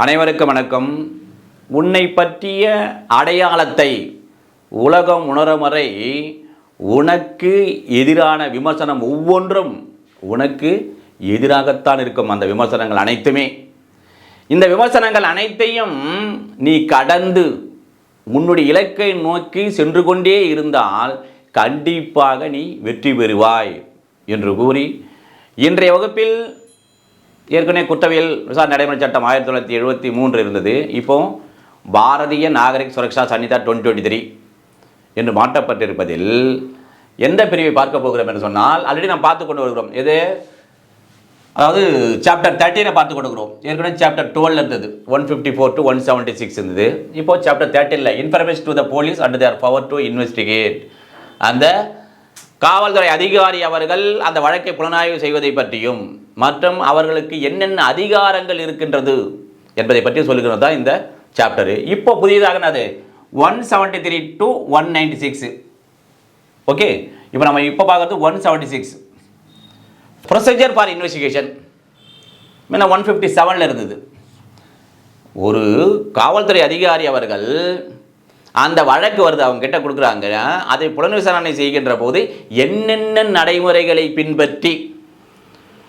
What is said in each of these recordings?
அனைவருக்கும் வணக்கம். உன்னை பற்றிய அடையாளத்தை உலகம் உணரும் வரை உனக்கு எதிரான விமர்சனம் ஒவ்வொன்றும் உனக்கு எதிராகத்தான் இருக்கும் அந்த விமர்சனங்கள் அனைத்துமே. இந்த விமர்சனங்கள் அனைத்தையும் நீ கடந்து உன்னுடைய இலக்கை நோக்கி சென்று கொண்டே இருந்தால் கண்டிப்பாக நீ வெற்றி பெறுவாய் என்று கூறி இன்றைய வகுப்பில் ஏற்கனவே குற்றவியல் விசாரணை நடைமுறை சட்டம் ஆயிரத்தி தொள்ளாயிரத்தி எழுபத்தி மூன்று இருந்தது. இப்போ Bharatiya Nagarik Suraksha Sanhita twenty twenty three என்று மாற்றப்பட்டிருப்பதில் எந்த பிரிவை பார்க்க போகிறோம் என்று சொன்னால் ஆல்ரெடி நாம் பார்த்து கொண்டு வருகிறோம். எது? அதாவது சாப்டர் தேர்ட்டீனை பார்த்து கொடுக்குறோம் ஏற்கனவே சாப்டர் டுவெல் இருந்தது. One fifty four to one seventy six இருந்தது. இப்போ chapter தேர்ட்டீனில் information to the police and their power to investigate அந்த காவல்துறை அதிகாரி அவர்கள் அந்த வழக்கை புலனாய்வு செய்வதை பற்றியும் மற்றும் அவர்களுக்கு என்னென்ன அதிகாரங்கள் இருக்கின்றது என்பதை பற்றி சொல்லுகிறது தான் இந்த சாப்டரு இப்போ புதியதாக அது one seventy three to one ninety six okay இப்போ நம்ம இப்போ பார்க்குறது one seventy six procedure for investigation முன்ன ஒன் ஃபிஃப்டி செவனில் இருந்தது. ஒரு காவல்துறை அதிகாரி அவர்கள் அந்த வழக்கு வருது அவங்க கிட்ட கொடுக்குறாங்க. அதை புலன் விசாரணை செய்கின்ற போது என்னென்ன நடைமுறைகளை பின்பற்றி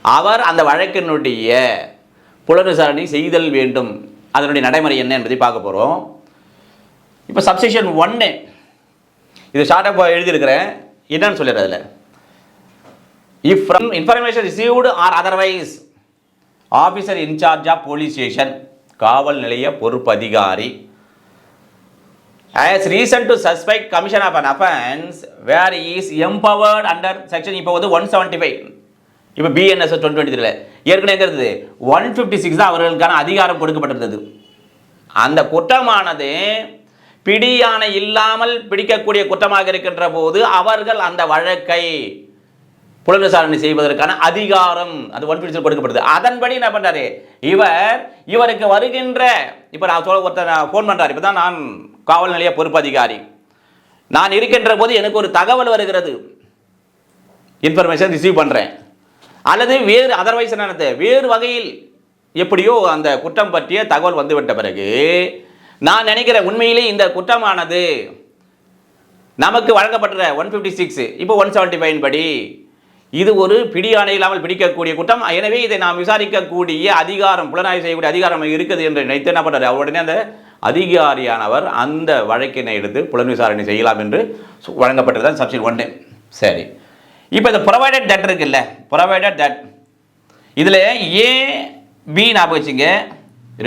அவர் அந்த வழக்கினுடைய புலன் விசாரணை செய்தல் வேண்டும். அதனுடைய நடைமுறை என்ன என்பதை பார்க்க போகிறோம் இப்போ சப்ஸ்டேஷன் ஒன்று இது ஷார்ட்டாக எழுதியிருக்கிறேன். என்னன்னு சொல்லிடுறது அதில். If from information received or otherwise officer in charge of police station காவல் நிலைய பொறுப்பு அதிகாரி. As reason to suspect commission of an offence where is empowered under section இப்போ வந்து ஒன் செவன்ட்டி ஃபைவ் இப்போ பிஎன்எஸ் டுவெண்ட்டி டுவெண்ட்டி த்ரீல ஏற்கனவே இருந்தது? ஒன் ஃபிஃப்டி சிக்ஸ் தான் அவர்களுக்கான அதிகாரம் கொடுக்கப்பட்டிருந்தது. அந்த குற்றமானது பிடியானை இல்லாமல் பிடிக்கக்கூடிய குற்றமாக இருக்கின்ற போது அவர்கள் அந்த வழக்கை புலன் விசாரணை செய்வதற்கான அதிகாரம் அது ஒன் பிடிச்சல் கொடுக்கப்படுது. அதன்படி என்ன பண்ணுறாரு இவர் இவருக்கு வருகின்ற இப்போ நான் சொல்ல ஒருத்தர் ஃபோன் பண்ணுறாரு இப்போ தான் நான் காவல் நிலைய பொறுப்பு அதிகாரி. நான் இருக்கின்ற போது எனக்கு ஒரு தகவல் வருகிறது. இன்ஃபர்மேஷன் ரிசீவ் பண்ணுறேன் அல்லது வேறு அதர்வைஸ் என்னது? வேறு வகையில் எப்படியோ அந்த குற்றம் பற்றிய தகவல் வந்துவிட்ட பிறகு நான் நினைக்கிறேன் உண்மையிலே இந்த குற்றமானது நமக்கு வழங்கப்பட்ட ஒன் ஃபிஃப்டி சிக்ஸ் இப்போ ஒன் செவன்ட்டி ஃபைவ் படி இது ஒரு பிடியாணை இல்லாமல் பிடிக்கக்கூடிய குற்றம். எனவே இதை நாம் விசாரிக்கக்கூடிய அதிகாரம் புலனாய்வு செய்யக்கூடிய அதிகாரம் இருக்குது என்று நினைத்து என்ன பண்ணுறாரு உடனே அந்த அதிகாரியானவர் அந்த வழக்கினை எடுத்து புலன் விசாரணை செய்யலாம் என்று வழங்கப்பட்டதுதான் வழங்கப்பட்டது ஒன்று சரி. இப்போ இந்த ப்ரொவைடட் தட் இருக்குல்ல ப்ரொவைடட் தட் இதில் ஏ பி ஞாபகம் வச்சுங்க.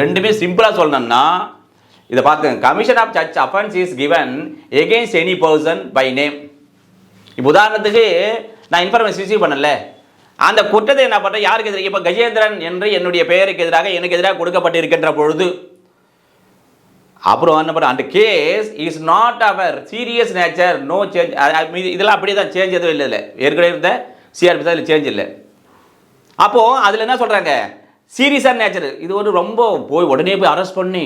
ரெண்டுமே சிம்பிளாக சொல்லணும்னா இதை பார்த்துங்க commission of search offence is given against any person by name இப்போ உதாரணத்துக்கு நான் இன்ஃபர்மேஷன் ரிசீவ் பண்ணல. அந்த குற்றத்தை என்ன பண்ணுறேன் யாருக்கு எதிராக? இப்போ கஜேந்திரன் என்று என்னுடைய பெயருக்கு எதிராக எனக்கு எதிராக கொடுக்கப்பட்டிருக்கின்ற பொழுது அப்புறம் என்ன பண்ண அந்த case is not of a serious nature no change இதெல்லாம் அப்படியே தான் சேஞ்ச் எதுவும் இல்லை இல்லை ஏற்கனவே இருந்த சிஆர்பி தான் இதில் சேஞ்ச் இல்லை. அப்போது அதில் என்ன சொல்கிறாங்க சீரியஸான நேச்சர் இது வந்து ரொம்ப போய் உடனே போய் அரெஸ்ட் பண்ணி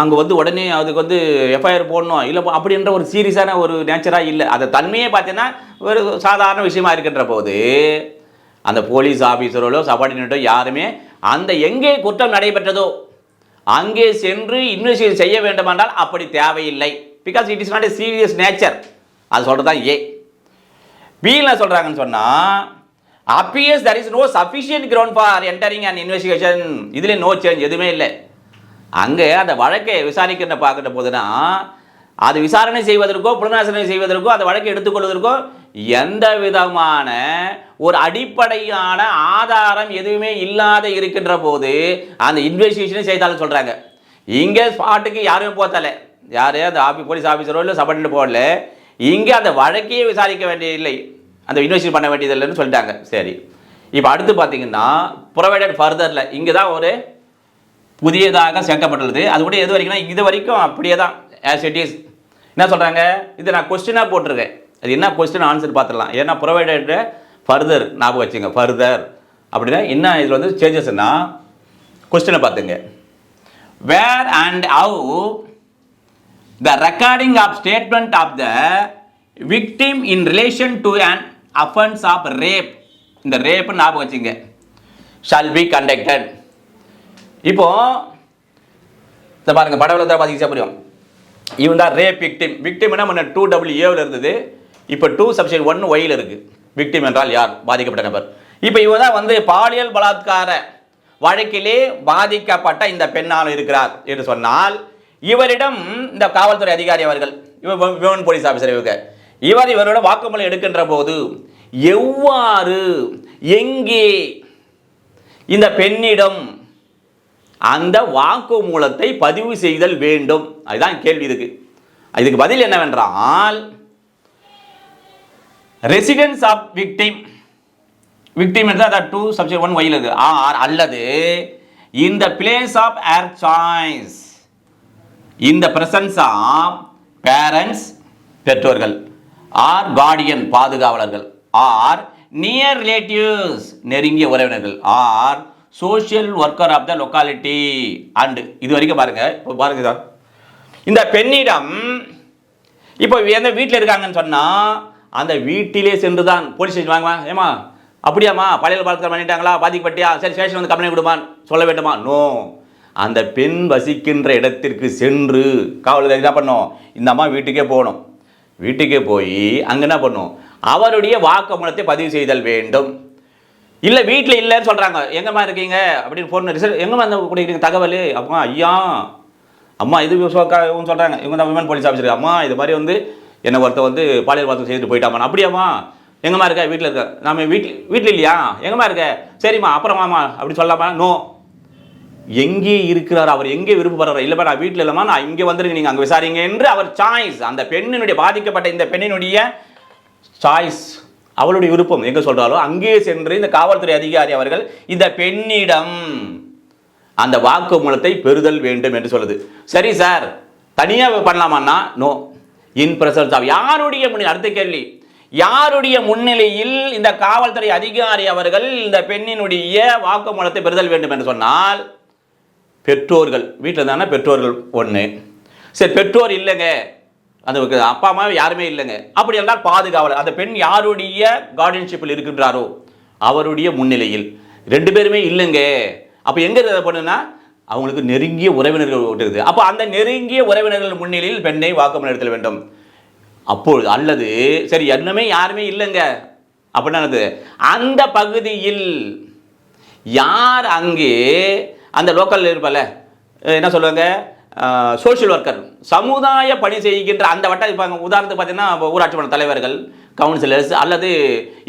அங்கே வந்து உடனே அதுக்கு வந்து எஃப்ஐஆர் போடணும். இல்லை அப்படின்ற ஒரு சீரியஸான ஒரு நேச்சராக இல்லை. அதை தன்மையே பார்த்தீங்கன்னா ஒரு சாதாரண விஷயமா இருக்கின்ற போது அந்த போலீஸ் ஆஃபீஸரோலோ சபார்டினேட்டோ யாருமே அந்த எங்கே குற்றம் நடைபெற்றதோ அங்கே சென்று இன்வெஸ்டிகேஷன் செய்ய வேண்டுமென்றால் அப்படி தேவையில்லை. Because it is not a serious nature அது சொல்கிறது தான் ஏ பியில் என்ன சொல்கிறாங்கன்னு சொன்னால் appears there is no sufficient ground for entering and investigation இதில் நோ சேஞ்ச் எதுவுமே இல்லை. அங்கே அந்த வழக்கை விசாரிக்கிற பார்க்குற போதுனா அது விசாரணை செய்வதற்கோ புலனாசனை செய்வதற்கோ அந்த வழக்கை எடுத்துக்கொள்வதற்கோ எந்த விதமான ஒரு அடிப்படையான ஆதாரம் எதுவுமே இல்லாத இருக்கின்ற போது அந்த இன்வெஸ்டிகேஷனை செய்தாலும் சொல்கிறாங்க இங்கே ஸ்பாட்டுக்கு யாருமே போத்தலை. யார்? அந்த ஆஃபி போலீஸ் ஆஃபீஸரோ இல்லை சபர்டினேட் போடல. இங்கே அந்த வழக்கையே விசாரிக்க வேண்டியதில்லை. அந்த இன்வெஸ்டிகேட் பண்ண வேண்டியதில்லைன்னு சொல்லிட்டாங்க. சரி. இப்போ அடுத்து பார்த்தீங்கன்னா ப்ரொவைடட் ஃபர்தரில் இங்கே தான் ஒரு புதியதாக சேர்க்கப்பட்டுள்ளது. அது கூட எது வரைக்கும்னா இது வரைக்கும் அப்படியே தான் ஆஸ் இட் இஸ் என்ன சொல்கிறாங்க இது நான் கொஸ்டினாக போட்டிருக்கேன். அது என்ன கொஸ்டின் ஆன்சர் பார்த்துடலாம். ஏன்னா ப்ரொவைடட் ஃபர்தர் ஞாபகம் வச்சுங்க ஃபர்தர் அப்படின்னா என்ன இதில் வந்து சேஞ்சஸ்னா கொஸ்டினை பார்த்துங்க. Where and how the recording of statement of the victim in relation to and offence of rape இந்த ரேப் ஞாபகம் வச்சுங்க. ஷால் பி கண்டக்டட் இப்போ இந்த பாருங்க படவில் பார்த்தீங்கன்னா புரியும். இவன் தான் ரேப் விக்டிம் விக்டிம் என்ன பண்ண டூ டபுள்யூ ஏவில் இருந்தது. இப்போ டூ சப்ஷன் ஒன் ஒயில் இருக்குது விக்டிம் என்றால் யார்? பாதிக்கப்பட்ட நபர். இப்போ இவர் தான் வந்து பாலியல் பலாத்கார வழக்கிலே பாதிக்கப்பட்ட இந்த பெண்ணால் இருக்கிறார் என்று சொன்னால் இவரிடம் இந்த காவல்துறை அதிகாரி அவர்கள் இவர் விமன் போலீஸ் ஆஃபீஸர் இவங்க இவர் இவரோட வாக்குமூலம் எடுக்கின்ற போது எவ்வாறு எங்கே இந்த பெண்ணிடம் அந்த வாக்குமூலத்தை பதிவு செய்தல் வேண்டும்? அதுதான் கேள்வி இதுக்கு. இதுக்கு பதில் என்னவென்றால் ரெசிடென்ஸ் ஆஃப் விக்டிம் விக்டிம் என்றால் அதான் டூ சப்ஜெக்ட் ஒன் ஒயில் இருக்கு. ஆர் அல்லது இந்த பிளேஸ் ஆஃப் ஏர் சாய்ஸ் இந்த பிரசன்ஸ் ஆஃப் பேரண்ட்ஸ் பெற்றோர்கள். ஆர் கார்டியன் பாதுகாவலர்கள். ஆர் நியர் ரிலேட்டிவ்ஸ் நெருங்கிய உறவினர்கள். Or social worker of the locality and இது வரைக்கும் பாருங்க. இப்போ பாருங்க சார் இந்த பெண்ணிடம் இப்போ எந்த வீட்டில் இருக்காங்கன்னு சொன்னால் அந்த வீட்டிலே சென்று தான் போலீஸ் ஸ்டேஷன் வாங்குவா ஏமா அப்படியாம்மா? பழைய பலாத்காரம் பண்ணிட்டாங்களா? பாதிக்கப்பட்டியா சரி ஸ்டேஷன் வந்து கம்ப்ளைண்ட் கொடுமான்னு சொல்ல வேண்டுமா? நோ அந்த பெண் வசிக்கின்ற இடத்திற்கு சென்று காவல் என்ன பண்ணோம்? இந்த அம்மா வீட்டுக்கே போகணும். வீட்டுக்கே போய் அங்கே என்ன பண்ணும்? அவருடைய வாக்குமூலத்தை பதிவு செய்தல் வேண்டும். இல்லை வீட்டில் இல்லைன்னு சொல்கிறாங்க எங்கம்மா இருக்கீங்க? அப்படின்னு ஃபோன் ரிசல்ட் எங்கம்மா அந்த கொடுக்குறீங்க தகவல்? அப்பா ஐயா. அம்மா இது சொல்கிறாங்க இவங்க தான் விமன் போலீஸ் ஆஃபீஸர் அம்மா இது மாதிரி வந்து என்னை ஒருத்தர் வந்து பாலியல் பாத்திரம் செய்துட்டு போயிட்டாமா அப்படியாம்மா எங்கம்மா இருக்க? வீட்டில் இருக்க. நாம வீட்டில் வீட்டில் இல்லையா? எங்கம்மா இருக்க? சரிம்மா அப்புறமாம்மா அப்படி சொல்லாமா நோ. எங்கே இருக்கிறார் அவர் எங்கே விருப்பப்படுறார் இல்லைப்பா நான் வீட்டில் இல்லைம்மா நான் இங்கே வந்துருங்க நீங்கள் அங்கே விசாரிங்க என்று அவர் சாய்ஸ் அந்த பெண்ணினுடைய பாதிக்கப்பட்ட இந்த பெண்ணினுடைய சாய்ஸ் அவளுடைய விருப்பம் எங்கே சொல்கிறாரோ அங்கே சென்று இந்த காவல்துறை அதிகாரி அவர்கள் இந்த பெண்ணிடம் அந்த வாக்குமூலத்தை பெறுதல் வேண்டும் என்று சொல்லுது. சரி சார் தனியாக பண்ணலாமான்னா நோ. இன் பிரசன்ஸ் ஆஃப் யாருடைய முன்னிலை அடுத்த கேள்வி. யாருடைய முன்னிலையில் இந்த காவல்துறை அதிகாரி அவர்கள் இந்த பெண்ணினுடைய வாக்குமூலத்தை பெறுதல் வேண்டும் என்று சொன்னால் பெற்றோர்கள் வீட்டில் தானே பெற்றோர்கள் ஒன்று சரி பெற்றோர் இல்லைங்க. அந்த அப்பா அம்மா யாருமே இல்லைங்க. அப்படி என்றால் பாதுகாவலர் அந்த பெண் யாருடைய கார்டியன்ஷிப்பில் இருக்கின்றாரோ? அவருடைய முன்னிலையில். ரெண்டு பேருமே இல்லைங்க. அப்போ எங்கே இருக்கிறத பண்ணுன்னா அவங்களுக்கு நெருங்கிய உறவினர்கள் இருக்குது அப்போ அந்த நெருங்கிய உறவினர்கள் முன்னிலையில் பெண்ணை வாக்குமூலம் எடுத்தல் வேண்டும். அப்பொழுது அல்லது சரி என்னமே யாருமே இல்லைங்க. அப்படின்னா அந்த பகுதியில் யார் அங்கே அந்த லோக்கல் இருப்பல என்ன சொல்லுவாங்க? சோஷியல் ஒர்க்கர் சமுதாய பணி செய்கின்ற அந்த வட்டம் இப்போ உதாரணத்துக்கு பார்த்தீங்கன்னா இப்போ ஊராட்சி மன்ற தலைவர்கள் கவுன்சிலர்ஸ் அல்லது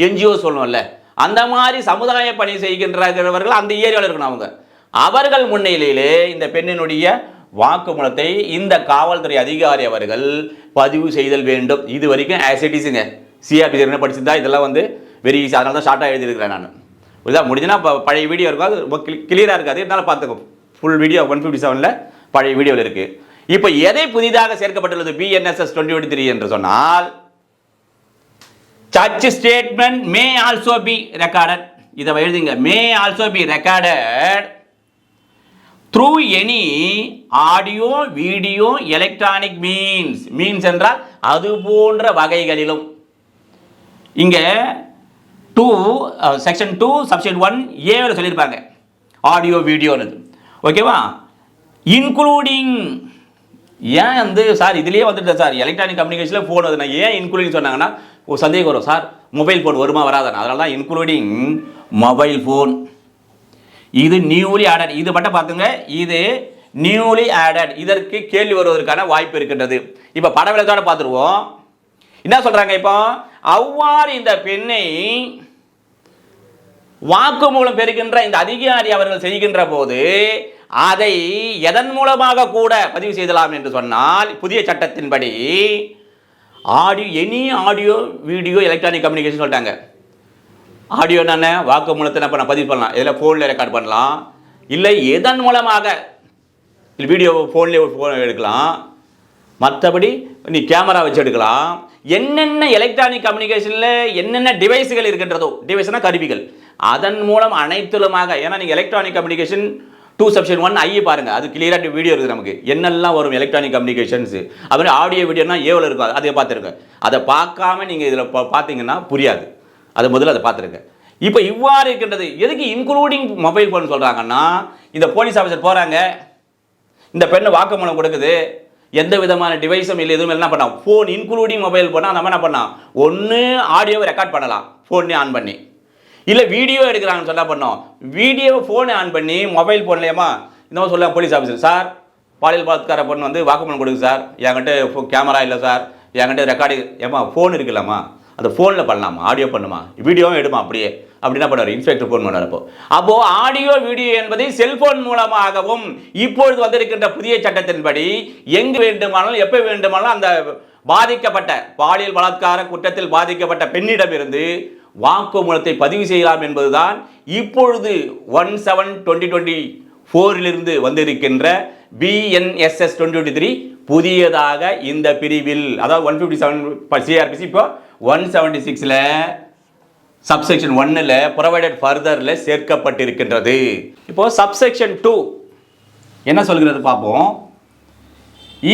என்ஜிஓ சொல்லணும்ல அந்த மாதிரி சமுதாய பணி செய்கின்றவர்கள் அந்த ஏரியாவில் இருக்கணும் அவங்க. அவர்கள் முன்னிலையிலே இந்த பெண்ணினுடைய வாக்குமூலத்தை இந்த காவல்துறை அதிகாரி அவர்கள் பதிவு செய்தல் வேண்டும். இது வரைக்கும் ஆசிட்டிஸுங்க சிஆர்பி என்ன படிச்சிருந்தா இதெல்லாம் வந்து வெரி ஈஸி அதனால தான் ஷார்ட்டாக எழுதியிருக்கிறேன் நான். இதாக முடிஞ்சுன்னா இப்போ பழைய வீடியோ இருக்கும் அது ரொம்ப கிளியராக இருக்காது. இருந்தாலும் பார்த்துக்கோ. ஃபுல் வீடியோ ஒன் ஃபிஃப்டி செவனில் பழைய வீடியோவில் இருக்குது இப்போ எதை புதிதாக சேர்க்கப்பட்டுள்ளது? பிஎன்எஸ்எஸ் டுவெண்ட்டி டுவெண்ட்டி த்ரீ என்று சொன்னால் search statement may also be recorded இதை எழுதுங்க. May also be recorded through any audio video electronic means means என்றால் அது போன்ற வகைகளிலும். இங்கே two section two subsection one ஏவில் சொல்லியிருப்பாங்க. ஆடியோ வீடியோன்னு ஓகேவா இன்க்ளூடிங் ஏன் வந்து சார் இதுலேயே வந்துட்டு சார். எலக்ட்ரானிக் கம்யூனிகேஷனில் ஃபோன் வருதுனா ஏன் இன்க்ளூடிங் சொன்னாங்கன்னா ஒரு சந்தேகம் வரும் சார். மொபைல் ஃபோன் வருமா வராதான்னு. அதனால தான் இன்க்ளூடிங் மொபைல் ஃபோன் இது நியூலி ஆடட் இது மட்டும் பார்த்துங்க. இது நியூலி ஆடட் இதற்கு கேள்வி வருவதற்கான வாய்ப்பு இருக்கின்றது. இப்போ பட விளக்கத்தோட பார்த்துருவோம். என்ன சொல்கிறாங்க இப்போ? அவ்வாறு இந்த பெண்ணை வாக்குமூலம் பெறுகின்ற இந்த அதிகாரி அவர்கள் செய்கின்ற போது அதை எதன் மூலமாக கூட பதிவு செய்தலாம் என்று சொன்னால் புதிய சட்டத்தின்படி audio any audio video electronic communication சொல்லிட்டாங்க. ஆடியோ என்ன வாக்குமூலத்தை நம்ம நான் பதிவு பண்ணலாம். இதில் ஃபோனில் ரெக்கார்ட் பண்ணலாம். இல்லை எதன் மூலமாக? வீடியோ ஃபோன்லேயே ஃபோன் எடுக்கலாம். மற்றபடி நீ கேமரா வச்சு எடுக்கலாம். என்னென்ன எலக்ட்ரானிக் கம்யூனிகேஷனில் என்னென்ன டிவைஸுகள் இருக்கின்றதோ டிவைஸ்னால் கருவிகள். அதன் மூலம் அனைத்துலமாக ஏன்னா நீங்கள் electronic communication two subsection one I பாருங்க. அது கிளியராக வீடியோ இருக்குது நமக்கு. என்னெல்லாம் வரும் எலக்ட்ரானிக் கம்யூனிகேஷன்ஸ் அது மாதிரி ஆடியோ வீடியோனா ஏவில் இருக்கும். அதை பார்த்துருங்க. அதை பார்க்காம நீங்கள் இதில் பார்த்தீங்கன்னா புரியாது. அதை முதல்ல அதை பார்த்துருங்க. இப்போ இவ்வாறு இருக்கின்றது எதுக்கு இன்க்ளூடிங் மொபைல் ஃபோன் சொல்கிறாங்கன்னா இந்த போலீஸ் ஆஃபீஸர் போகிறாங்க இந்த பெண்ணு வாக்குமூலம் கொடுக்குது எந்த விதமான டிவைஸும் இல்லை எதுவும் இல்லை, என்ன பண்ணலாம்? ஃபோன் இன்க்ளூடிங் மொபைல் போனால் நம்ம என்ன பண்ணலாம்? ஒன்று ஆடியோவை ரெக்கார்ட் பண்ணலாம் ஃபோன்னே ஆன் பண்ணி. இல்லை வீடியோ எடுக்கிறாங்கன்னு சொல்ல பண்ணோம்? வீடியோ ஃபோனை ஆன் பண்ணி மொபைல் ஃபோன்லேயேமா இந்த மாதிரி சொல்லலாம் போலீஸ் ஆஃபீஸர் சார் பாலியல் பலாத்கார பொண்ணு வந்து வாக்குமூலம் கொடுக்குது சார். என்கிட்ட கேமரா இல்லை சார். என்கிட்ட ரெக்கார்டு ஏமா ஃபோன் இருக்குல்லம்மா. அந்த ஃபோனில் பண்ணலாமா? ஆடியோ பண்ணுமா? வீடியோவும் எடுமா அப்படியே? அப்படி என்ன பண்ணுவார் இன்ஸ்பெக்டர் ஃபோன் பண்ணுவார் அப்போ. அப்போ ஆடியோ வீடியோ என்பதை செல்போன் மூலமாகவும் இப்பொழுது வந்திருக்கின்ற புதிய சட்டத்தின்படி எங்கு வேண்டுமானாலும் எப்போ வேண்டுமானாலும் அந்த பாதிக்கப்பட்ட பாலியல் பலாத்கார குற்றத்தில் பாதிக்கப்பட்ட பெண்ணிடமிருந்து வாக்குமூலத்தை பதிவு செய்யலாம் என்பதுதான் இப்பொழுது ஒன் செவன் டுவெண்ட்டி டுவெண்ட்டி ஃபோரிலிருந்து வந்திருக்கின்ற பிஎன்எஸ்எஸ் டுவெண்ட்டி த்ரீ புதியதாக இந்த பிரிவில் அதாவது ஒன் ஃபிஃப்டி செவன் சிஆர்பிசி இப்போ ஒன் செவன்டி சிக்ஸில் சப்செக்ஷன் ஒன்னில் ப்ரொவைடட் ஃபர்தரில் சேர்க்கப்பட்டிருக்கின்றது. இப்போது சப்செக்ஷன் டூ என்ன சொல்கிறது பார்ப்போம்.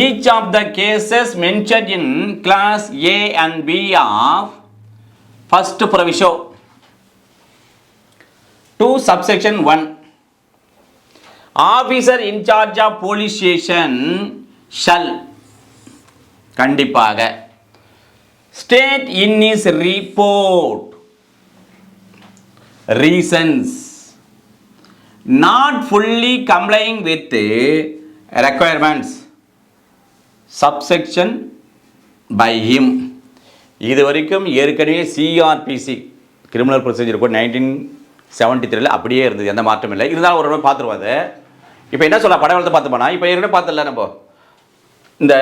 Each of the cases mention in clause A and B of first proviso to subsection one officer in charge of police station shall கண்டிப்பாக state in is report reasons. Not fully complying with the requirements. Subsection by him. இது வரைக்கும் ஏற்கனவே CrPC criminal procedure code nineteen seventy த்ரீல அப்படியே இருந்தது. எந்த மாற்றமும் இல்லை. இருந்தாலும் ஒரு நாள் பார்த்துருவோம் அதை. இப்போ என்ன சொல்ல படவளத்தை பார்த்து போனால் இப்போ ஏற்கனவே பார்த்துல நம்ம. இந்த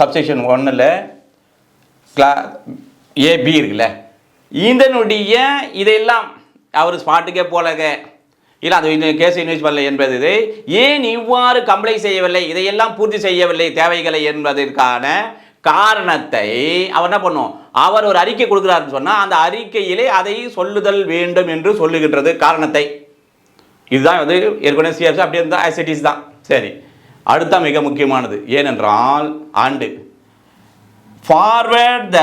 சப்செக்ஷன் ஒன்றில் கிளா ஏபி இருக்குல்ல. இதனுடைய இதையெல்லாம் அவர் ஸ்பாட்டுக்கே போலக இல்லை அது இந்த கேஸ் இன்வெஸ்ட் பண்ணல என்பது இது. ஏன் இவ்வாறு கம்ப்ளைண்ட் செய்யவில்லை? இதையெல்லாம் பூர்த்தி செய்யவில்லை தேவைகளை என்பதற்கான காரணத்தை அவர் என்ன பண்ணும்? அவர் ஒரு அறிக்கை கொடுக்குறாருன்னு சொன்னால் அந்த அறிக்கையிலே அதை சொல்லுதல் வேண்டும் என்று சொல்லுகின்றது காரணத்தை. இதுதான் வந்து ஏற்கனவே சிஎஃப்சி அப்படியே இருந்தால் ஆசிட்டிஸ் தான். சரி. அடுத்த மிக முக்கியமானது. ஏனென்றால் ஆண்டு. Forward the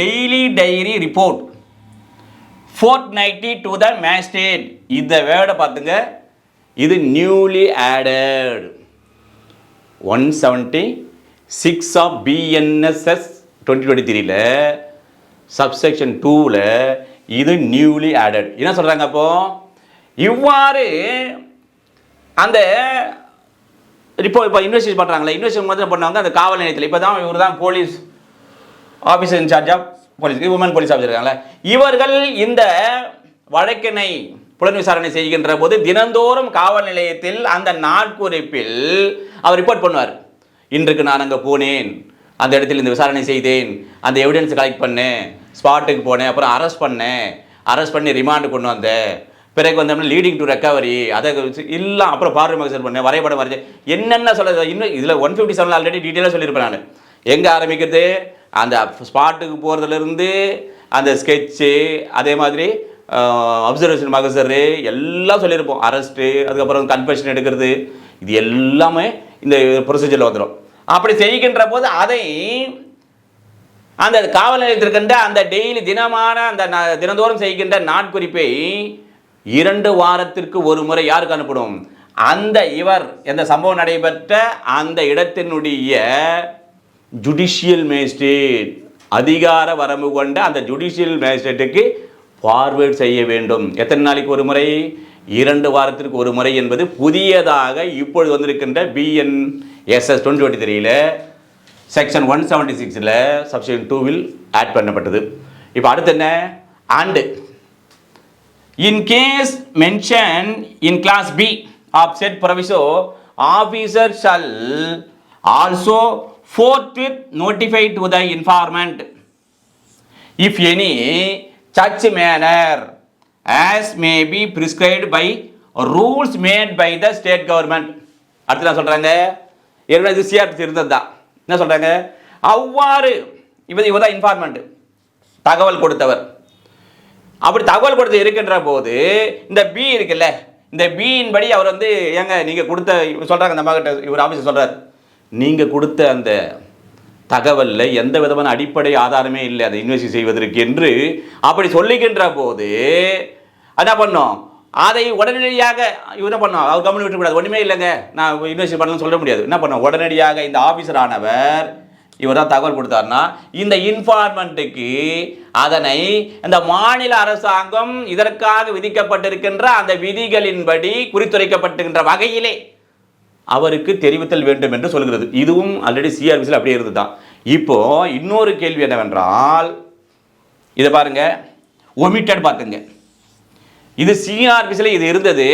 daily diary report fortnightly to the magistrate இந்த வேர்டை பார்த்துங்க. இது newly added one seventy six of BNSS twenty twenty த்ரீல சப்செக்ஷன் டூவில் இது நியூலி ஆடட் என்ன சொல்கிறாங்க அப்போ? இவ்வாறு அந்த இப்போ இப்போ இன்வெஸ்டிகேட் பண்ணுறாங்களே இன்வெஸ்டிகேட் வந்து பண்ணுவாங்க அந்த காவல் நிலையத்தில். இப்போ தான் இவர் தான் police officer in charge of police woman police officer இருக்காங்களே. இவர்கள் இந்த வழக்கினை புலன் விசாரணை செய்கின்ற போது தினந்தோறும் காவல் நிலையத்தில் அந்த நாட்குறிப்பில் அவர் ரிப்போர்ட் பண்ணுவார். இன்றைக்கு நான் அங்கே போனேன். அந்த இடத்தில் இந்த விசாரணை செய்தேன். அந்த எவிடன்ஸ் கலெக்ட் பண்ணேன். ஸ்பாட்டுக்கு போனேன். அப்புறம் அரெஸ்ட் பண்ணேன். அரெஸ்ட் பண்ணி ரிமாண்டு கொண்டு வந்தேன். பிறகு வந்தோம்னா லீடிங் டு ரெக்கவரி அதை இல்லை அப்புறம் பார்வை மகசூல் பண்ணேன். வரைபடம் வரைஞ்சு என்னென்ன சொல்ல இன்னும் இதில் ஒன் ஃபிஃப்டி செவன் ஆல்ரெடி டீட்டெயிலாக சொல்லியிருப்பேன் நான். எங்கே ஆரம்பிக்கிறது அந்த ஸ்பாட்டுக்கு போகிறதுலேருந்து அந்த ஸ்கெட்சு அதே மாதிரி அப்சர்வேஷன் மகசரு எல்லாம் சொல்லியிருப்போம். அரெஸ்ட்டு அதுக்கப்புறம் கன்ஃபெஷன் எடுக்கிறது. இது எல்லாமே இந்த ப்ரொசீஜரில் வந்துடும் அப்படி செய்கின்ற போது அதை அந்த காவல் நிலையத்திற்கின்ற அந்த டெய்லி தினமான அந்த ந- தினந்தோறும் செய்கின்ற நாட்குறிப்பை இரண்டு வாரத்திற்கு ஒரு முறை யாருக்கு அனுப்பணும்? அந்த இவர் எந்த சம்பவம் நடைபெற்ற அந்த இடத்தினுடைய ஜுடிஷியல் மேஜிஸ்ட்ரேட் அதிகார வரம்பு கொண்ட அந்த ஜுடிஷியல் மேஜிஸ்ட்ரேட்டுக்கு ஃபார்வேர்ட் செய்ய வேண்டும். எத்தனை நாளைக்கு ஒரு முறை? இரண்டு வாரத்திற்கு ஒரு முறை என்பது புதியதாக இப்பொழுது வந்திருக்கின்ற பிஎன்எஸ்எஸ் டுவெண்ட்டி டுவெண்ட்டி த்ரீல செக்ஷன் ஒன் செவன்ட்டி சிக்ஸில் சப்ஷன் டூவில் ஆட் பண்ணப்பட்டது. இப்போ அடுத்து என்ன? And in case mention in clause B of said proviso officer shall also forthwith notify to the informant if any such manner as may be prescribed by rules made by the state government. அடுத்து என்ன சொல்கிறாங்க என்னோட இது CRT இருந்தது தான். என்ன சொல்கிறாங்க அவ்வாறு இவர் இவர் தான் இன்ஃபார்மெண்ட் தகவல் கொடுத்தவர். அப்படி தகவல் கொடுத்து இருக்கின்ற போது இந்த பி இருக்குல்ல இந்த பியின் படி அவர் வந்து ஏங்க நீங்கள் கொடுத்த இவர் சொல்கிறாங்க இந்த மகிட்ட இவர் ஆஃபீஸர் சொல்கிறார் நீங்கள் கொடுத்த அந்த தகவலில் எந்த விதமான அடிப்படை ஆதாரமே இல்லை அதை இன்வெஸ்ட் செய்வதற்கு என்று அப்படி சொல்லிக்கின்ற போது என்ன பண்ணோம்? அதை உடனடியாக இவர் என்ன பண்ணோம்? அவர் கம்பெனி விட்டுக்கூடாது ஒன்றுமே இல்லைங்க. நான் இன்வெஸ்ட் பண்ணணும்னு சொல்ல முடியாது. என்ன பண்ணோம்? உடனடியாக இந்த ஆஃபீஸர் ஆனவர் இவர் தான் தகவல் கொடுத்தாருன்னா இந்த இன்ஃபார்மெண்ட்டுக்கு அதனை இந்த மாநில அரசாங்கம் இதற்காக விதிக்கப்பட்டிருக்கின்ற அந்த விதிகளின்படி குறித்துரைக்கப்பட்டுகின்ற வகையிலே அவருக்கு தெரிவித்தல் வேண்டும் என்று சொல்கிறது. இதுவும் ஆல்ரெடி சிஆர்பிசியில் அப்படியே இருந்து தான் இப்போ இன்னொரு கேள்வி என்னவென்றால் இதை பாருங்க. ஒமிட்டட் பார்த்துங்க. இது சிஆர்பிசியில் இது இருந்தது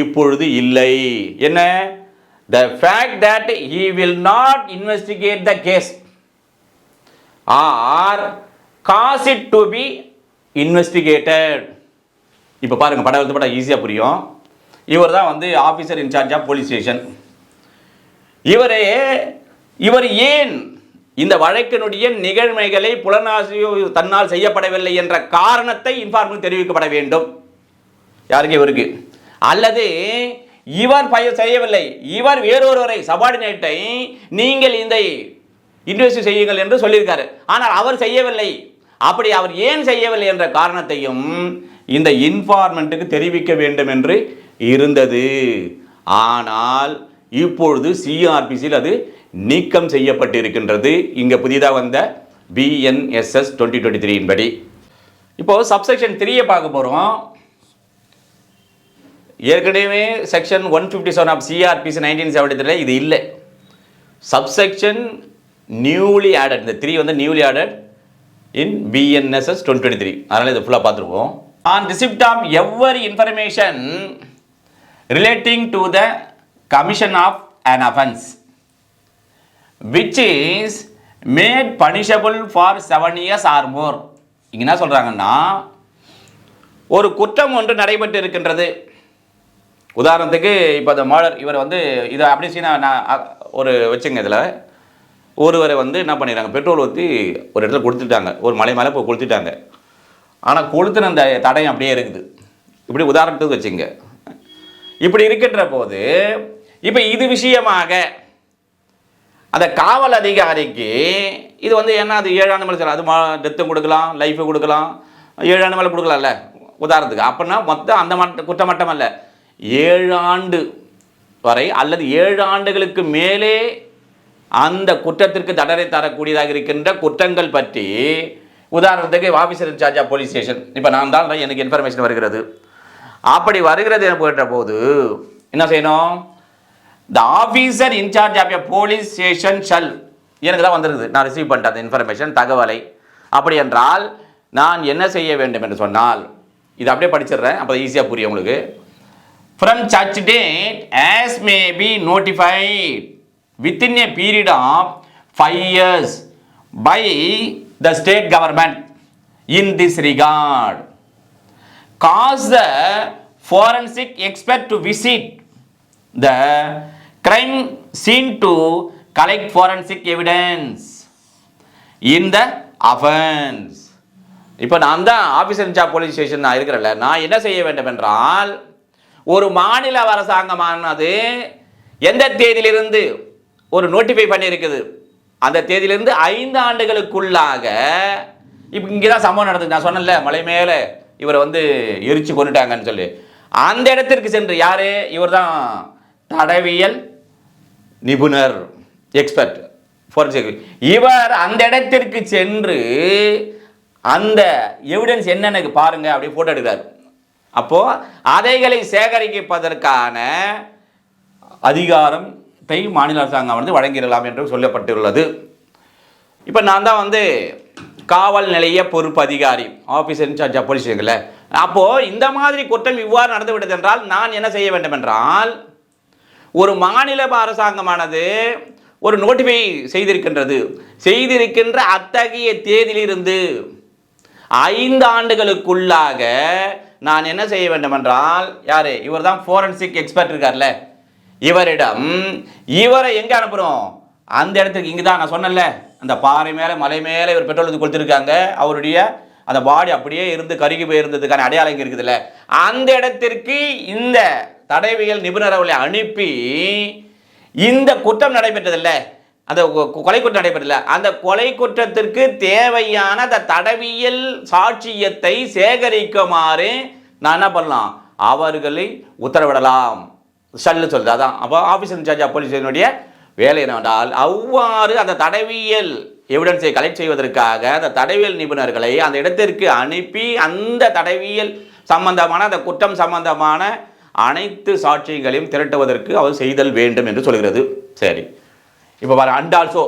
இப்பொழுது இல்லை. என்ன? The fact that he will not investigate the case or cause it to be investigated இப்போ பாருங்கள் படம் வந்து படம் ஈஸியாக புரியும். இவர் தான் வந்து officer in charge of police station இவரே இவர் ஏன் இந்த வழக்கினுடைய நிகழ்மைகளை புலனாசியோ தன்னால் செய்யப்படவில்லை என்ற காரணத்தை இன்ஃபார்மல் தெரிவிக்கப்பட வேண்டும். யாருக்கு இவருக்கு? அல்லது இவர் பயிர் செய்யவில்லை. இவர் வேறொருவரை சபார்டினேட்டை நீங்கள் இந்த இன்வெஸ்ட் செய்யுங்கள் என்று சொல்லியிருக்காரு. ஆனால் அவர் செய்யவில்லை. அப்படி அவர் ஏன் செய்யவில்லை என்ற காரணத்தையும் இந்த இன்ஃபார்மெண்ட்டுக்கு தெரிவிக்க வேண்டும் என்று இருந்தது. ஆனால் இப்பொழுது சிஆர்பிசியில் அது நீக்கம் செய்யப்பட்டிருக்கின்றது. இங்கே புதிதாக வந்த பிஎன்எஸ்எஸ் டுவெண்ட்டி டுவெண்ட்டி த்ரீயின் படி. இப்போது சப்செக்ஷன் த்ரீயை பார்க்க போகிறோம் ஏற்கனவே section one fifty seven of CrPC nineteen seventy three இது இல்லை. சப்செக்ஷன் நியூலி ஆடட் இந்த த்ரீ வந்து newly added in BNSS twenty three அதனால் இதை ஃபுல்லாக பார்த்துருப்போம் on receipt of every information relating to the commission of an offense which is made punishable for seven years or more இங்க என்ன சொல்றாங்கன்னா ஒரு குற்றம் ஒன்று நடைபெற்று இருக்கின்றது உதாரணத்துக்கு இப்போ அந்த மர்டர் இவர் வந்து இதை அப்படி சீனா நான் ஒரு வச்சுங்க இதில். ஒருவரை வந்து என்ன பண்ணிடுறாங்க பெட்ரோல் ஊற்றி ஒரு இடத்துல கொடுத்துட்டாங்க ஒரு மலை மேலே போய் கொளுத்திட்டாங்க. ஆனால் கொளுத்துன அந்த தடயம் அப்படியே இருக்குது. இப்படி உதாரணத்துக்கு வச்சுங்க இப்படி இருக்கின்ற போது இப்போ இது விஷயமாக அந்த காவல் அதிகாரிக்கு இது வந்து என்ன அது ஏழு ஆண்டு மேலே அது மா டெத்தும் கொடுக்கலாம் லைஃபு கொடுக்கலாம் ஏழு ஆண்டு மேலே கொடுக்கலாம்ல உதாரணத்துக்கு. அப்படின்னா மொத்தம் அந்த மட்ட குற்றமட்டம் அல்ல ஏழு ஆண்டு வரை அல்லது ஏழு ஆண்டுகளுக்கு மேலே அந்த குற்றத்திற்கு தண்டனை தரக்கூடியதாக இருக்கின்ற குற்றங்கள் பற்றி உதாரணத்துக்கு officer in charge of police station இப்போ நான் தான் எனக்கு இன்ஃபர்மேஷன் வருகிறது. அப்படி வருகிறது என போயிட்ட போது என்ன செய்யணும்? The officer in charge of a police station shall எனக்கு தான் வந்திருக்குது. நான் ரிசீவ் பண்ணிட்டேன் அந்த இன்ஃபர்மேஷன் தகவலை. அப்படி என்றால் நான் என்ன செய்ய வேண்டும் என்று சொன்னால் இது அப்படியே படிச்சிடுறேன் அப்போ ஈஸியாக புரியும் உங்களுக்கு. From search date as may be notified within a period of five years by the state government in this regard cause the forensic expert to visit the crime scene to collect forensic evidence in the offence இப்போ நான் தான் officer incharge police station நான் இருக்கிறேன்ல. நான் என்ன செய்ய வேண்டும் என்றால் ஒரு மாநில அரசாங்கமானது எந்த தேதியிலிருந்து ஒரு நோட்டிஃபை பண்ணியிருக்குது? அந்த தேதியிலிருந்து ஐந்து ஆண்டுகளுக்குள்ளாக இப்போ இங்கே தான் சம்பவம் நடந்தது. நான் சொன்னேன்ல மலை மேலே. இவரை வந்து எரிச்சு கொண்டுட்டாங்கன்னு சொல்லி. அந்த இடத்திற்கு சென்று யார்? இவர் தான் தடவியல் நிபுணர் எக்ஸ்பர்ட் ஃபோரன்சிக் இவர் அந்த இடத்திற்கு சென்று அந்த எவிடன்ஸ் என்னென்னு பாருங்கள் அப்படி ஃபோட்டோ எடுக்கிறார். அப்போது அதைகளை சேகரிப்பதற்கான அதிகாரத்தை மாநில அரசாங்கம் வந்து வழங்கிடலாம் என்று சொல்லப்பட்டுள்ளது. இப்போ நான் தான் வந்து காவல் நிலைய பொறுப்பு அதிகாரி ஆஃபீஸர் இன்சார்ஜ் ஆஃப் போலீஸ் அப்போது இந்த மாதிரி குற்றம் இவ்வாறு நடந்துவிட்டது என்றால் நான் என்ன செய்ய வேண்டும் என்றால் ஒரு மாநில அரசாங்கமானது ஒரு நோட்டிஃபை செய்திருக்கின்றது. செய்திருக்கின்ற அத்தகைய தேதியிலிருந்து ஐந்து ஆண்டுகளுக்குள்ளாக நான் என்ன செய்ய வேண்டும் என்றால் யாரு? இவர் தான் ஃபோரன்சிக் எக்ஸ்பர்ட் இருக்கார்ல. இவரிடம் இவரை எங்கே அனுப்புகிறோம் அந்த இடத்துக்கு இங்கே தான் நான் சொன்னேன்ல. அந்த பாறை மேலே மலை மேலே இவர் பெட்ரோல் வந்து கொடுத்துருக்காங்க அவருடைய அந்த பாடி அப்படியே இருந்து கருகி போயிருந்ததுக்கான அடையாளம் இங்கே இருக்குதுல்ல. அந்த இடத்திற்கு இந்த தடவியல் நிபுணர் அவர்களை அனுப்பி இந்த குற்றம் நடைபெற்றதில்ல. அந்த கொ- கொலை குற்றம் நடைபெறல அந்த கொலை குற்றத்திற்கு தேவையான அந்த தடவியல் சாட்சியத்தை சேகரிக்குமாறு நான் என்ன பண்ணலாம்? அவர்களை உத்தரவிடலாம். ஷல்லு சொல்லுது. அதான். அப்போ ஆஃபீஸ் இன்சார்ஜ் ஆஃப் போலீஸினுடைய வேலை என்னவென்றால் அவ்வாறு அந்த தடவியல் எவிடன்ஸை கலெக்ட் செய்வதற்காக அந்த தடவியல் நிபுணர்களை அந்த இடத்திற்கு அனுப்பி அந்த தடவியல் சம்பந்தமான அந்த குற்றம் சம்பந்தமான அனைத்து சாட்சியங்களையும் திரட்டுவதற்கு அவர் செய்தல் வேண்டும் என்று சொல்கிறது. சரி. இப்போ பாரு அண்ட் ஆல்சோ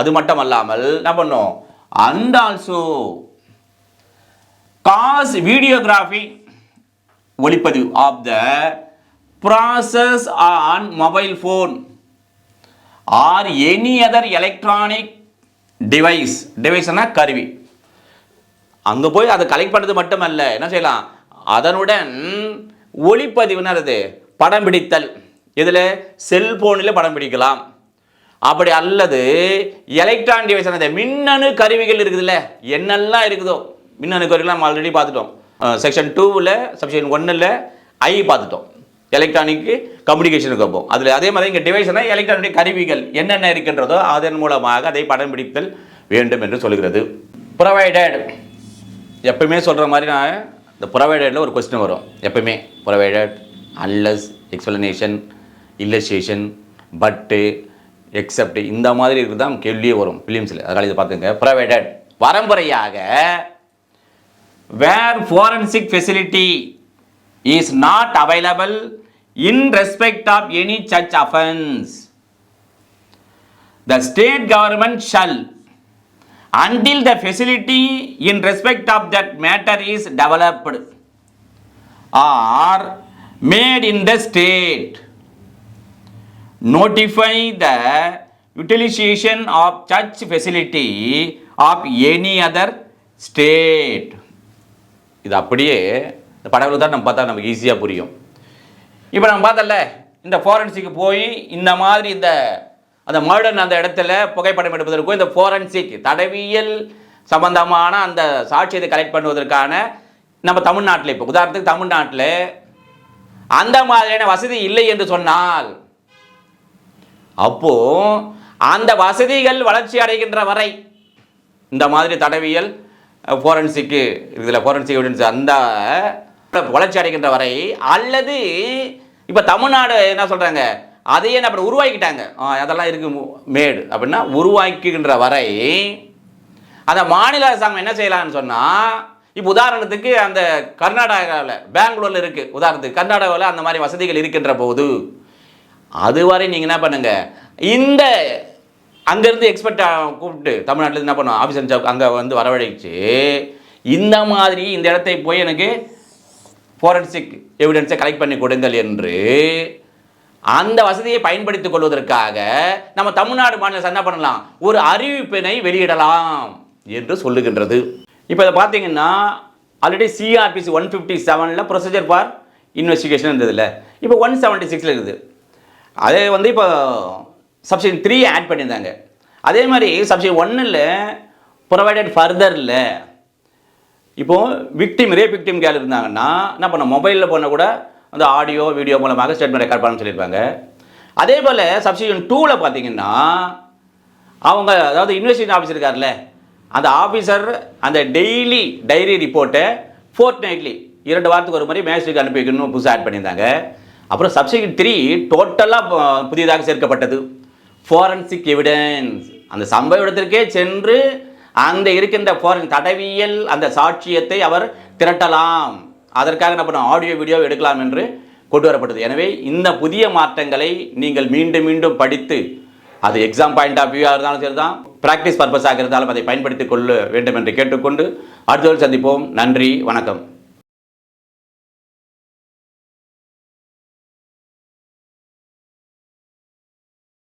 அது மட்டும் அல்லாமல் என்ன பண்ணோம்? அண்ட் ஆல்சோ காஸ் வீடியோகிராஃபி ஒளிப்பதிவு of the process on mobile phone or any other electronic device டிவைஸ்னா கருவி. அங்கே போய் அதை கலெக்ட் பண்ணுறது மட்டுமல்ல என்ன செய்யலாம்? அதனுடன் ஒளிப்பதிவுன்னு படம் பிடித்தல். இதில் செல்போனில் படம் பிடிக்கலாம். அப்படி அல்லது எலக்ட்ரான் டிவைஸ் அந்த மின்னணு கருவிகள் இருக்குதுல்ல என்னெல்லாம் இருக்குதோ மின்னணு கருவிகள் நம்ம ஆல்ரெடி பார்த்துட்டோம். செக்ஷன் டூவில் செக்ஷன் ஒன்னில் ஐ பார்த்துட்டோம். எலக்ட்ரானிக் கம்யூனிகேஷனுக்கு அப்போ அதில் அதே மாதிரி இங்கே டிவைஸ்னா எலக்ட்ரானிக் கருவிகள் என்னென்ன இருக்கின்றதோ அதன் மூலமாக அதை படம் பிடித்தல் வேண்டும் என்று சொல்கிறது. ப்ரொவைடட் எப்பவுமே சொல்கிற மாதிரி நான் இந்த ப்ரொவைடடில் ஒரு கொஸ்டின் வரும். எப்பவுமே ப்ரொவைடட் அன்லஸ் எக்ஸ்பிளனேஷன் இல்லஸ்ட்ரேஷன் பட்டு எக்ஸப்ட் இந்த மாதிரி இருக்குது தான் கேள்வியே வரும் ஃபிலிம்ஸில் அதனால் இதை பார்த்துங்க. Provided வரம்புறையாக where forensic facility is not available in respect of any such offense the state government shall until the facility in respect of that matter is developed or made in the state notify the utilization of such facility of any other state இது அப்படியே இந்த படங்களை தான் நம்ம பார்த்தா நமக்கு ஈஸியாக புரியும் இப்போ நம்ம பார்த்தல இந்த ஃபாரன்சிக்கு போய் இந்த மாதிரி இந்த அந்த மர்டன் அந்த இடத்துல புகைப்படம் எடுப்பதற்கும் இந்த ஃபாரன்சிக் தடவியல் சம்பந்தமான அந்த சாட்சியத்தை கலெக்ட் பண்ணுவதற்கான நம்ம தமிழ்நாட்டில் இப்போ உதாரணத்துக்கு தமிழ்நாட்டில் அந்த மாதிரியான வசதி இல்லை என்று சொன்னால் அப்போ அந்த வசதிகள் வளர்ச்சி அடைகின்ற வரை இந்த மாதிரி தடவியல் ஃபோரன்சிக்கு இதில் ஃபோரன்சிக் எவிடன்ஸ் அந்த வளர்ச்சி அடைகின்ற வரை அல்லது இப்போ தமிழ்நாடு என்ன சொல்கிறாங்க அதையே அப்புறம் உருவாக்கிட்டாங்க. ஆ, அதெல்லாம் இருக்கு மேடு. அப்படின்னா உருவாக்குகின்ற வரை அந்த மாநில அரசாங்கம் என்ன செய்யலாம்னு சொன்னால் இப்போ உதாரணத்துக்கு அந்த கர்நாடகாவில் பெங்களூரில் இருக்குது உதாரணத்துக்கு கர்நாடகாவில் அந்த மாதிரி வசதிகள் இருக்கின்ற போது அதுவரை நீங்கள் என்ன பண்ணுங்கள் இந்த அங்கேருந்து எக்ஸ்பர்ட் கூப்பிட்டு தமிழ்நாட்டில் என்ன பண்ணுவோம் ஆஃபீஸ் அங்கே வந்து வரவழைச்சு இந்த மாதிரி இந்த இடத்தை போய் எனக்கு ஃபோரன்சிக் எவிடன்ஸை கலெக்ட் பண்ணி கொடுங்கள் என்று அந்த வசதியை பயன்படுத்திக் கொள்வதற்காக நம்ம தமிழ்நாடு மாநில என்ன பண்ணலாம்? ஒரு அறிவிப்பினை வெளியிடலாம் என்று சொல்லுகின்றது. இப்போ இதை பார்த்தீங்கன்னா ஆல்ரெடி சிஆர்பிசி ஒன் ஃபிஃப்டி செவனில் ப்ரொசீஜர் ஃபார் இன்வெஸ்டிகேஷன் இருந்ததில்ல இப்போ ஒன் செவன்ட்டி சிக்ஸில் இருக்குது. அதே வந்து இப்போ சப்ஷன் த்ரீ ஆட் பண்ணியிருந்தாங்க. அதே மாதிரி சப்ஷன் ஒன்னில் ப்ரொவைடட் ஃபர்தரில் இப்போது விக்டிம் ரேப் விக்டிம் கேள் இருந்தாங்கன்னா என்ன பண்ண மொபைலில் போன கூட அந்த ஆடியோ வீடியோ மூலமாக ஸ்டேட்மெண்ட் ரெக்கார்ட் பண்ண சொல்லியிருப்பாங்க. அதே போல் சப்ஸ்டியூஷன் டூவில் பார்த்தீங்கன்னா அவங்க அதாவது இன்வெஸ்டிகேஷன் ஆஃபீஸர் இருக்கார்ல அந்த ஆஃபீஸர் அந்த டெய்லி டைரி ரிப்போர்ட்டை ஃபோர்ட் நைட்லி இரண்டு வாரத்துக்கு ஒரு முறை மேஜிஸ்ட்ரேட் அனுப்பி வைக்கணும் புதுசாக ஆட் பண்ணியிருந்தாங்க. அப்புறம் சப்சிக்வெண்ட் த்ரீ டோட்டலாக புதியதாக சேர்க்கப்பட்டது. ஃபாரன்சிக் எவிடன்ஸ் அந்த சம்பவ இடத்திற்கே சென்று அந்த இருக்கின்ற போரின் தடவியல் அந்த சாட்சியத்தை அவர் திரட்டலாம். அதற்காக என்ன பண்ண ஆடியோ வீடியோ எடுக்கலாம் என்று கொண்டு வரப்பட்டது எனவே இந்த புதிய மாற்றங்களை நீங்கள் மீண்டும் மீண்டும் படித்து அது எக்ஸாம் பாயிண்ட் ஆஃப் வியூவாக இருந்தாலும் சரி தான் ப்ராக்டிஸ் பர்பஸாக இருந்தாலும் அதை பயன்படுத்திக் கொள்ள வேண்டும் என்று கேட்டுக்கொண்டு அடுத்த சந்திப்போம். நன்றி வணக்கம்.